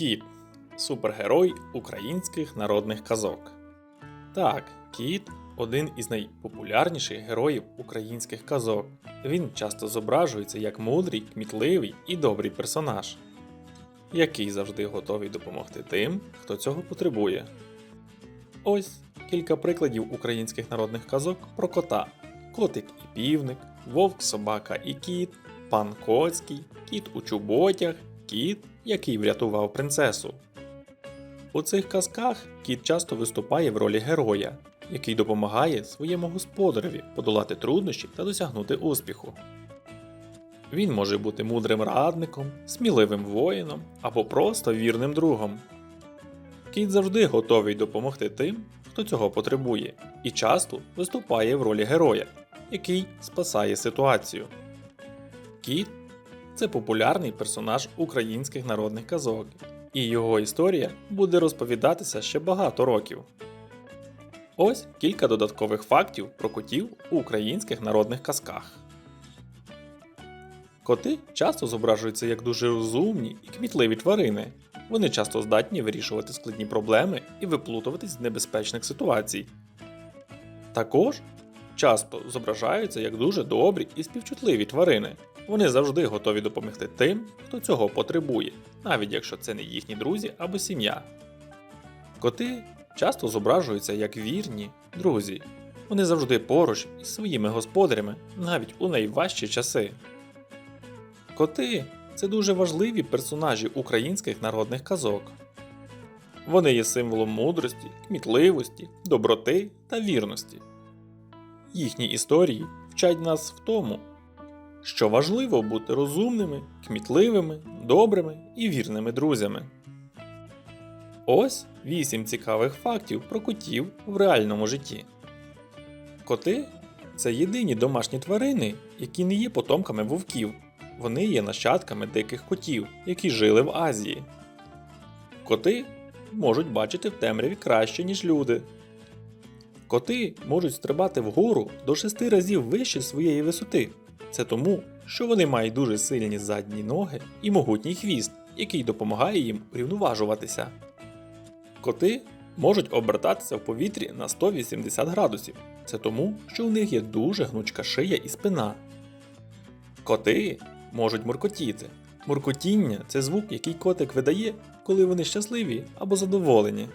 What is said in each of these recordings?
Кіт супергерой українських народних казок. Так, кіт один із найпопулярніших героїв українських казок. Він часто зображується як мудрий, кмітливий і добрий персонаж, який завжди готовий допомогти тим, хто цього потребує. Ось кілька прикладів українських народних казок про кота: Котик і півник, вовк, собака і кіт, пан Коцький, кіт у чуботях, кіт, який врятував принцесу. У цих казках кіт часто виступає в ролі героя, який допомагає своєму господареві подолати труднощі та досягнути успіху. Він може бути мудрим радником, сміливим воїном або просто вірним другом. Кіт завжди готовий допомогти тим, хто цього потребує, і часто виступає в ролі героя, який спасає ситуацію. Кіт це популярний персонаж українських народних казок, і його історія буде розповідатися ще багато років. Ось кілька додаткових фактів про котів у українських народних казках. Коти часто зображуються як дуже розумні і кмітливі тварини. Вони часто здатні вирішувати складні проблеми і виплутуватись з небезпечних ситуацій. Також часто зображаються як дуже добрі і співчутливі тварини. Вони завжди готові допомогти тим, хто цього потребує, навіть якщо це не їхні друзі або сім'я. Коти часто зображуються як вірні друзі. Вони завжди поруч із своїми господарями, навіть у найважчі часи. Коти це дуже важливі персонажі українських народних казок. Вони є символом мудрості, кмітливості, доброти та вірності. Їхні історії вчать нас в тому, що важливо бути розумними, кмітливими, добрими і вірними друзями. Ось 8 цікавих фактів про котів в реальному житті. Коти це єдині домашні тварини, які не є потомками вовків. Вони є нащадками диких котів, які жили в Азії. Коти можуть бачити в темряві краще, ніж люди. Коти можуть стрибати вгору до 6 разів вище своєї висоти. Це тому, що вони мають дуже сильні задні ноги і могутній хвіст, який допомагає їм урівноважуватися. Коти можуть обертатися в повітрі на 180 градусів. Це тому, що у них є дуже гнучка шия і спина. Коти можуть муркотіти. Муркотіння це звук, який котик видає, коли вони щасливі або задоволені.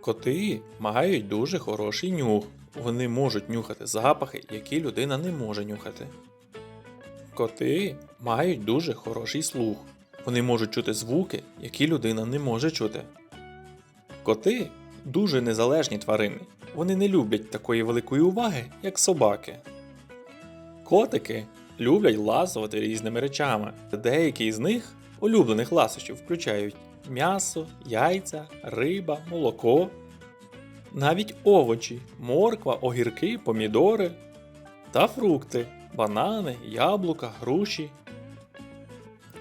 Коти мають дуже хороший нюх. Вони можуть нюхати запахи, які людина не може нюхати. Коти мають дуже хороший слух. Вони можуть чути звуки, які людина не може чути. Коти дуже незалежні тварини. Вони не люблять такої великої уваги, як собаки. Котики люблять ласувати різними речами. Деякі з них улюблених ласощів включають м'ясо, яйця, риба, молоко, навіть овочі, морква, огірки, помідори та фрукти, банани, яблука, груші.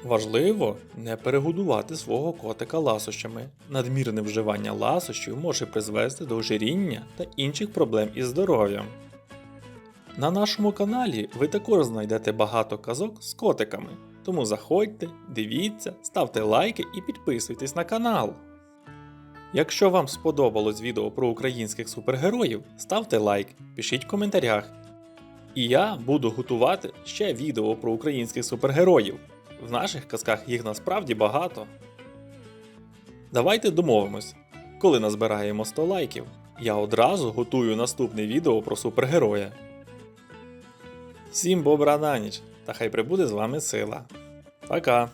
Важливо не перегодувати свого котика ласощами. Надмірне вживання ласощів може призвести до ожиріння та інших проблем із здоров'ям. На нашому каналі ви також знайдете багато казок з котиками, тому заходьте, дивіться, ставте лайки і підписуйтесь на канал. Якщо вам сподобалось відео про українських супергероїв, ставте лайк, пишіть в коментарях. І я буду готувати ще відео про українських супергероїв. В наших казках їх насправді багато. Давайте домовимось. Коли назбираємо 100 лайків, я одразу готую наступне відео про супергероя. Всім бобра на ніч, та хай прибуде з вами сила. Пока!